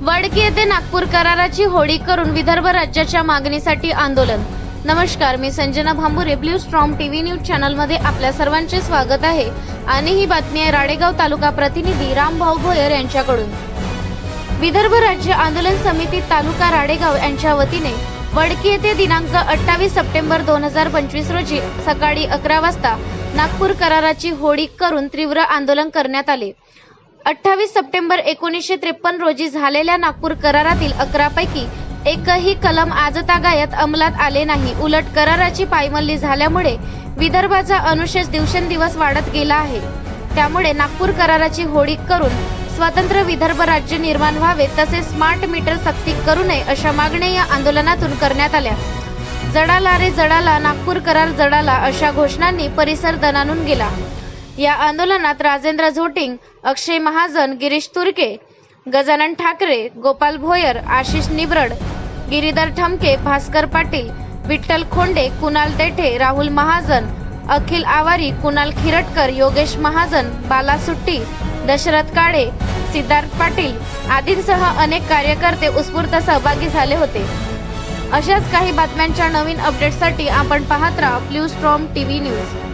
वडकी येथे नागपूर कराराची होळी करून विदर्भ राज्याच्या मागणीसाठी आंदोलन. नमस्कार मी Sanjana Bhambure blue storm TV news चॅनलमध्ये आपल्या सर्वांचे स्वागत आहे. आणि ही बातमी आहे राडेगाव तालुका प्रतिनिधी रामभाऊ भोयर यांच्याकडून. विदर्भ राज्य आंदोलन समिती तालुका राडेगाव यांच्या वतीने वडकी येथे दिनांक अठ्ठावीस सप्टेंबर दोन हजार पंचवीस रोजी सकाळी अकरा वाजता नागपूर कराराची होळी करून तीव्र आंदोलन करण्यात आले. अठ्ठावीस सप्टेंबर एकोणीसशे त्रेपन्न रोजी झालेल्या नागपूर करारातील अकरापैकी एकही कलम आजतागायत अंमलात आले नाही. उलट कराराची पायमल्ली झाल्यामुळे विदर्भाचा अनुशेष दिवसेंदिवस वाढत गेला आहे. त्यामुळे नागपूर कराराची होळी करून स्वतंत्र विदर्भ राज्य निर्माण व्हावे तसेच स्मार्ट मीटर सक्ती करू नये अशा मागण्या या आंदोलनातून करण्यात आल्या. जडाला रे जडाला नागपूर करार जडाला अशा घोषणांनी परिसर दणानून गेला. या आंदोलनात राजेंद्र झोटिंग अक्षय महाजन गिरीश तुर्के गजानन ठाकरे गोपाल भोयर आशिष निब्रड गिरीधर ठमके भास्कर पाटील विठ्ठल खोंडे कुणाल देठे राहुल महाजन अखिल आवारी कुणाल खिरटकर योगेश महाजन बाला सुट्टी दशरथ काळे सिद्धार्थ पाटील आदींसह अनेक कार्यकर्ते उत्स्फूर्त सहभागी झाले होते. अशाच काही बातम्यांच्या नवीन अपडेटसाठी आपण पाहत राहा ब्ल्यू स्ट्रॉम टीव्ही न्यूज